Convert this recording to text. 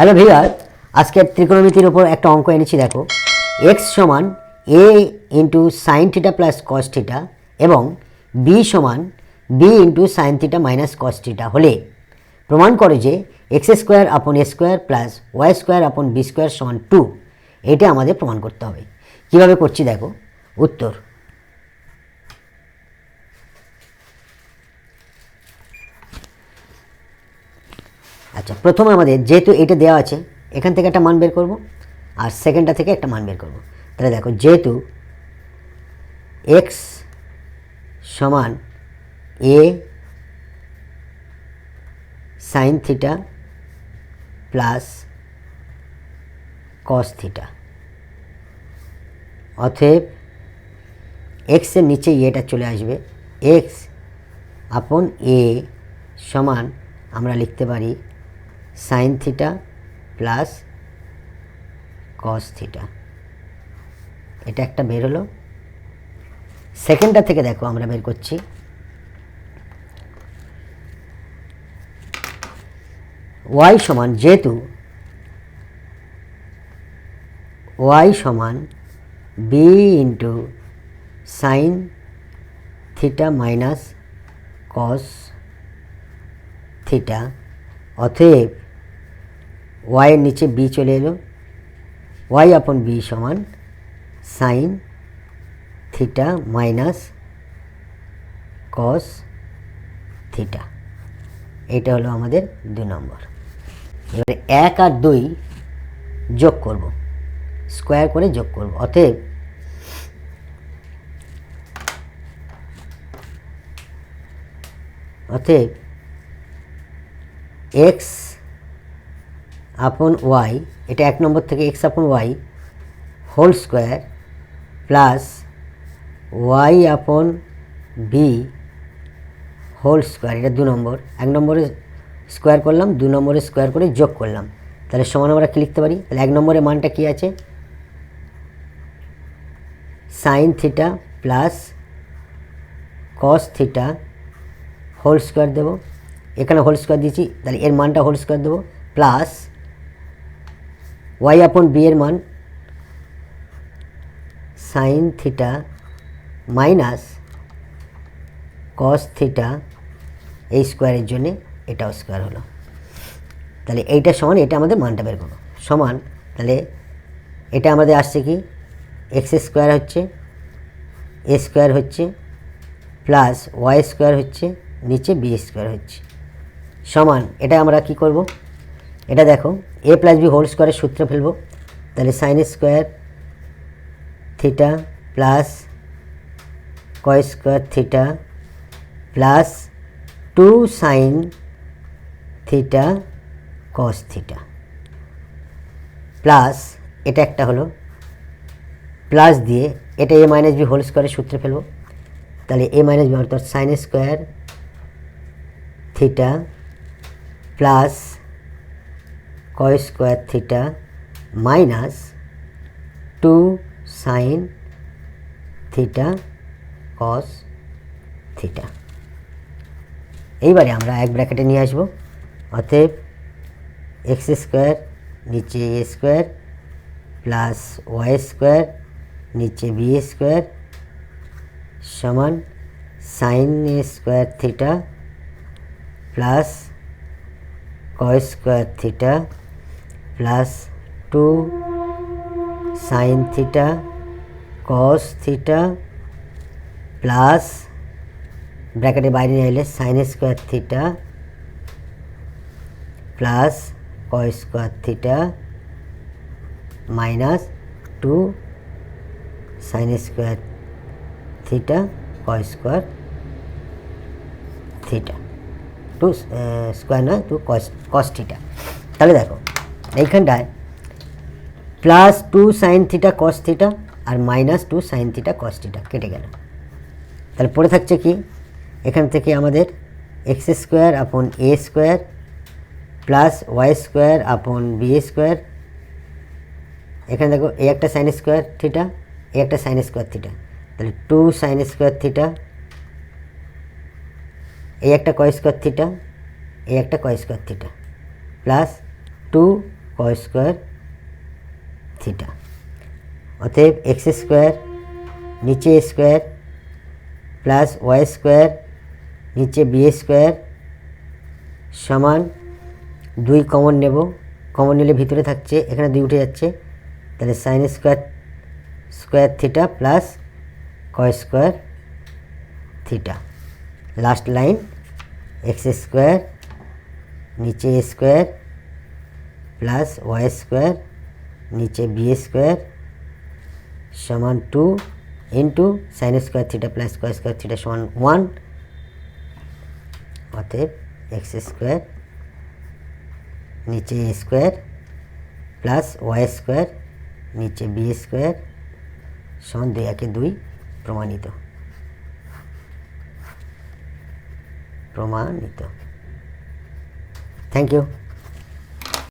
Hello viewer আজকের ত্রিকোণমিতির উপর একটা অঙ্ক এনেছি, দেখো। এক্স সমান a into sine theta plus cos theta এবং বি সমান b into sine theta minus cos theta হলে প্রমাণ করে যে x square upon a square plus y square upon b square সমান টু এটা আমাদের প্রমাণ করতে হবে। কীভাবে করছি, দেখো? উত্তর। আচ্ছা প্রথমে আমাদের যেহেতু এটা দেওয়া আছে, এখান থেকে একটা মান বের করব, আর সেকেন্ডটা থেকে একটা মান বের করব। তাহলে দেখো, যেহেতু এক্স সমান a sine theta plus cos theta অতএব এক্সের নিচে এটা চলে আসবে। এক্স আপন এ সমান আমরা লিখতে পারি sine theta plus cos theta এটা একটা বের হলো। সেকেন্ডটা থেকে দেখো, আমরা বের করছি। ওয়াই সমান যেহেতু ওয়াই সমান b into sine theta minus cos theta অতএব ওয়াইয়ের নিচে বি চলে এলো। ওয়াই আপন বি সমান sine theta minus cos theta এটা হলো আমাদের দু নম্বর। এবারে এক আর দুই যোগ করব। স্কোয়ার করে যোগ করব। অতএব অতএব এক্স আপন ওয়াই এটা এক নম্বর থেকে x upon y whole square plus y upon b whole square এটা দু নম্বর। এক নম্বরে স্কোয়ার করলাম, দু নম্বরে স্কোয়ার করে যোগ করলাম। তাহলে সমান আমরা কি লিখতে পারি? তাহলে এক নম্বরের মানটা কি আছে? Sine theta plus cos theta whole square দেবো। এখানে হোল স্কোয়ার দিয়েছি, তাহলে এর মানটা হোল স্কোয়ার দেবো প্লাস ওয়াই আপন বি এর মান sine theta minus cos theta এই স্কোয়ারের জন্যে এটাও স্কোয়ার হলো। তাহলে এইটা সমান, এটা আমাদের মানটা বের করব। সমান, তাহলে এটা আমাদের আসছে কি? এক্স স্কোয়ার হচ্ছে এ স্কোয়ার হচ্ছে প্লাস ওয়াই স্কোয়ার হচ্ছে, নিচে বি স্কোয়ার হচ্ছে। সমান, এটা আমরা কি করব? এটা দেখো এ প্লাস বি হোল স্কোয়ারের সূত্র ফেলব। তাহলে sine square theta plus cos square theta plus two sine theta cos theta plus এটা একটা হলো। প্লাস দিয়ে এটা এ মাইনাস বি হোল স্কোয়ারের সূত্রে ফেলব। তাহলে এ মাইনাস বি অর্থাৎ sine square theta plus cos square theta minus two sine theta cos theta এইবারে আমরা এক ব্র্যাকেটে নিয়ে আসব। অতএব এক্স স্কোয়ার নিচে a square plus y square নিচে বি স্কোয়ার সমান sine a square theta plus cos square theta plus two sine theta, cos theta, plus ব্র্যাকেটের বাইরে নিয়ে এলে sine square theta, plus cos square theta, minus two sine square theta cos square theta. Two square নয়, two cos cos theta. তাহলে দেখো এইখানটায় plus two sine theta cos theta আর minus two sine theta cos theta কেটে গেল। তাহলে পড়ে থাকছে কি? এখান থেকে আমাদের x square upon a square plus y square upon b square. এখানে দেখো এ একটা সাইন স্কোয়ার থিটা, এ একটা সাইন স্কোয়ার থিটা। তাহলে টু সাইন স্কোয়ার থিটা এই একটা কয় স্কোয়ার থিটা এই একটা cos square theta. Plus two cos square theta অতএব এক্স স্কোয়ার নিচে স্কোয়ার প্লাস ওয়াই স্কোয়ার নিচে বি স্কোয়ার সমান দুই কমন নেব। কমন নিলে ভিতরে থাকছে, এখানে দুই উঠে যাচ্ছে। তাহলে sine square square theta plus cos square theta last line x square নিচে স্কোয়ার প্লাস ওয়াই স্কোয়ার নিচে বি স্কোয়ার সমান two into sine square theta plus square square theta সমান ওয়ান অতএব এক্স স্কোয়ার নিচে a square plus y square নিচে B square সমান দুই, একে দুই প্রমাণিত। প্রমাণিত। Thank you